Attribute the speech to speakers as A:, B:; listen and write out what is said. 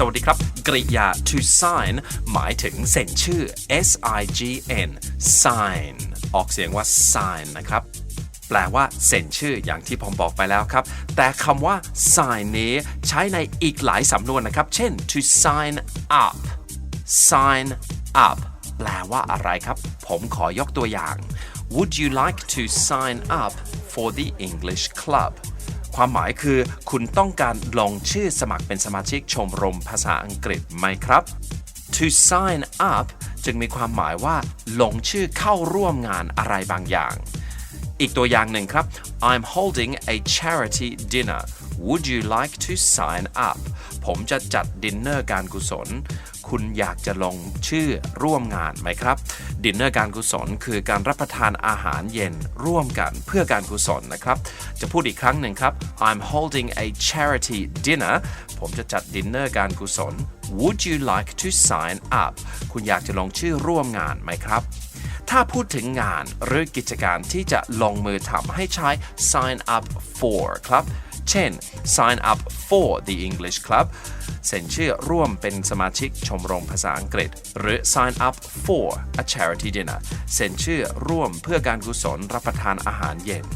A: สวัสดีครับ กริยา to sign หมายถึงเซ็นชื่อ S I G N sign ออกเสียงว่า sign นะครับ แปลว่าเซ็นชื่ออย่างที่ผมบอกไปแล้วครับ แต่คำว่า sign นี้ใช้ในอีกหลายสำนวนนะครับ เช่น to sign up sign up แปลว่าอะไรครับ ผมขอยกตัวอย่าง Would you like to sign up for the English club ความหมายคือคุณต้องการลงชื่อสมัครเป็นสมาชิกชมรมภาษาอังกฤษไหมครับ to sign up จึงมีความหมายว่า ลงชื่อเข้าร่วมงานอะไรบางอย่าง อีกตัวอย่างหนึ่งครับ I'm holding a charity dinner Would you like to sign up ผมจะจัดดินเนอร์การกุศล คุณอยากจะลงชื่อร่วมงานไหมครับ ดินเนอร์การกุศลคือการรับประทานอาหารเย็นร่วมกันเพื่อการกุศลนะครับ จะพูดอีกครั้งหนึ่งครับ I'm holding a charity dinner ผมจะจัดดินเนอร์การกุศล Would you like to sign up คุณอยากจะลงชื่อร่วมงานไหมครับถ้าพูดถึงงานหรือกิจการที่จะลงมือทำให้ใช้ sign up for ครับ เช่น sign up for the English Club เซ็นชื่อร่วมเป็นสมาชิกชมรมภาษาอังกฤษ หรือ sign up for a charity dinner เซ็นชื่อร่วมเพื่อการกุศลรับประทานอาหารเย็น